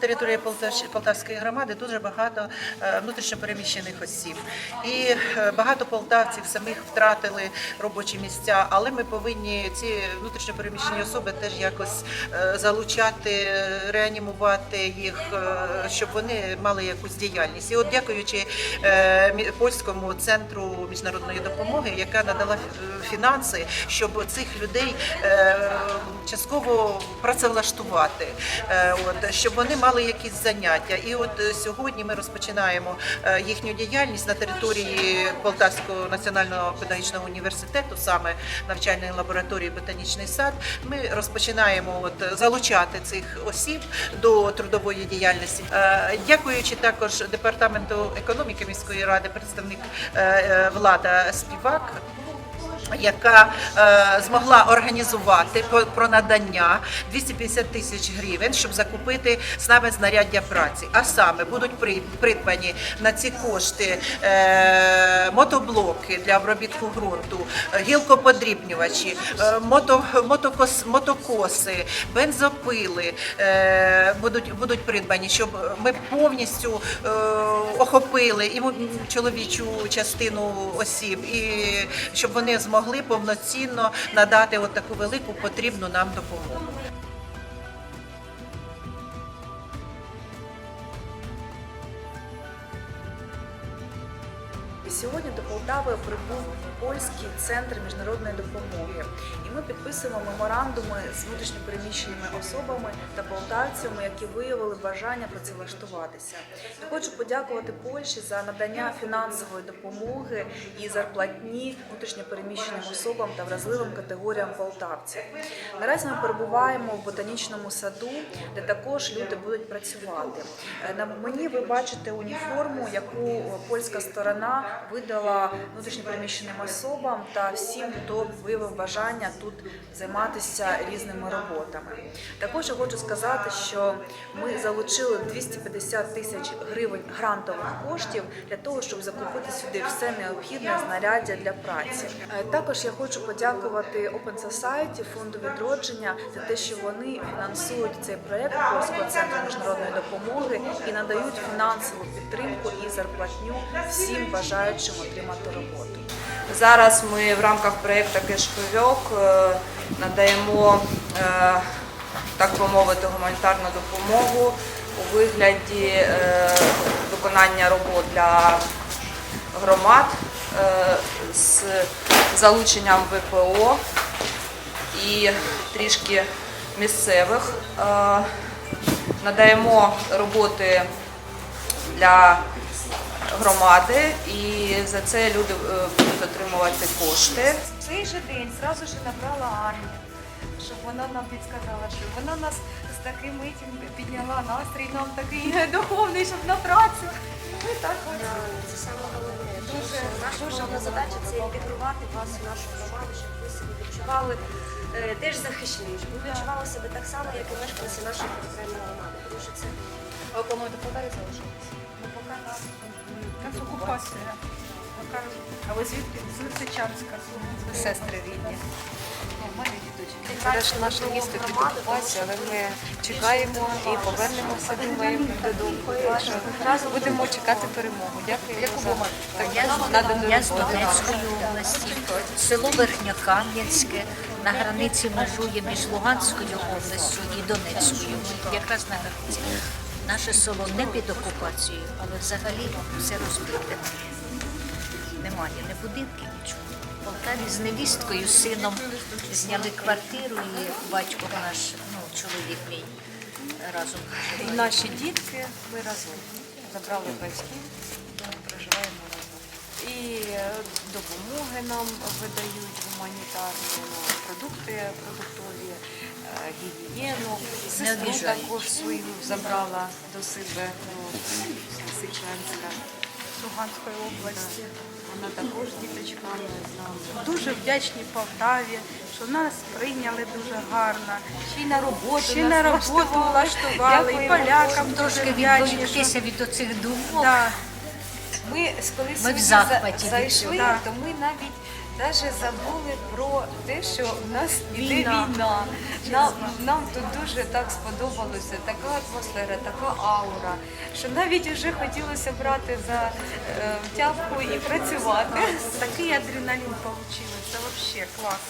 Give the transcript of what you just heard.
території Полтавської громади дуже багато е, внутрішньопереміщених осіб. І е, багато полтавців самих втратили робочі місця, але ми повинні ці внутрішньопереміщені особи теж якось е, залучати, реанімувати їх, щоб вони мали якусь діяльність. І от дякуючи польському центру міжнародної допомоги, яка надала фінанси, щоб цих людей частково працевлаштувати, от щоб вони мали якісь заняття. І от е, сьогодні ми розпочинаємо е, їхню діяльність на території Полтавського національного педагогічного університету, саме навчальної лабораторії Ботанічний сад. Ми розпочинаємо от залучати цих осіб до трудової діяльності. Е, Дякуючи також департаменту економіки міської ради, представник е, е, влада співак яка е, змогла організувати по- про надання 250 тисяч гривень, щоб закупити саме знаряддя праці. А саме будуть при- придбані на ці кошти е, мотоблоки для обробітку ґрунту, е, гілкоподрібнювачі, е, мото, мотокос, мотокоси, бензопили е, будуть, будуть придбані, щоб ми повністю е, охопили і чоловічу частину осіб, і щоб вони змогли повноцінно надати от таку велику потрібну нам допомогу. Сьогодні до Полтави прибув польський центр міжнародної допомоги, і ми підписуємо меморандуми з внутрішньопереміщеними особами та полтавцями, які виявили бажання працевлаштуватися. Я хочу подякувати Польщі за надання фінансової допомоги і зарплатні внутрішньопереміщеним особам та вразливим категоріям полтавців. Наразі ми перебуваємо в ботанічному саду, де також люди будуть працювати. Е, На мені ви бачите уніформу, яку польська сторона видала внутрішньопереміщеним особам та всім, хто виявив бажання тут займатися різними роботами. Також я хочу сказати, що ми залучили 250 тисяч гривень грантових коштів для того, щоб закупити сюди все необхідне знаряддя для праці. Е, Також я хочу подякувати Open Society, фонду відродження за те, що вони фінансують цей проект Польського центру міжнародної допомоги і надають фінансову підтримку і зарплатню всім бажаючим отримати роботу. Зараз ми в рамках проєкту Кешпильок е, надаємо, е, так би мовити, гуманітарну допомогу у вигляді е, виконання робот для громад з залученням ВПО і трішки місцевих. Надаємо роботи для громади, і за це люди е, будуть отримувати кошти. В цей же день зразу ж набрала армію, щоб вона нам підсказала, що вона нас з таким этим підняла настрій, нам такий духовний, щоб на працю. Ми так от. Це саме головне. Дуже, Наша дуже головна задача це інтегрувати вас у нашу громаду, щоб ви себе відчували е, теж захищені, щоб ви відчували себе так само, як і мешканці нашої територіальної громади. Тому що це Ви плануєте в Полтаві залишитися? Ну, поки нас нас окупація. А ви звідки? З Лисичанська. Сестри рідні. Це ж наше місто під окупацією, але ми чекаємо і повернемося думаємо додому. Так що будемо чекати перемогу. Дякую за Я, з. Донецької області, село Верхньокам'янське, на границі межує між Луганською областю і Донецькою, якраз на границі. Наше село не під окупацією, але взагалі все розбите. Немає ні будинків, нічого. В Полтаві з невісткою, з сином зняли квартиру і батько наш, ну, чоловік мій разом. Наші дітки ми разом забрали батьків, проживаємо. І е, допомоги нам видають гуманітарні ну, продукти продуктові, е, гігієну. Сестру також свою забрала до себе ну, Сичанська. Луганської області. Вона також з діточками з нами. Дуже вдячні Полтаві, що нас прийняли дуже гарно. Ще й на роботу Ще нас на роботу влаштували, і полякам дуже Трошки вдячні. що- від оцих думок. Да. Ми коли Ми сьогодні захваті зайшли, цього. то ми навіть навіть забули про те, що в нас іде Війна. війна. Нам, нам тут дуже так сподобалося, така атмосфера, така аура, що навіть вже хотілося брати за е, тявку і працювати. Такий адреналін отримали, це взагалі клас.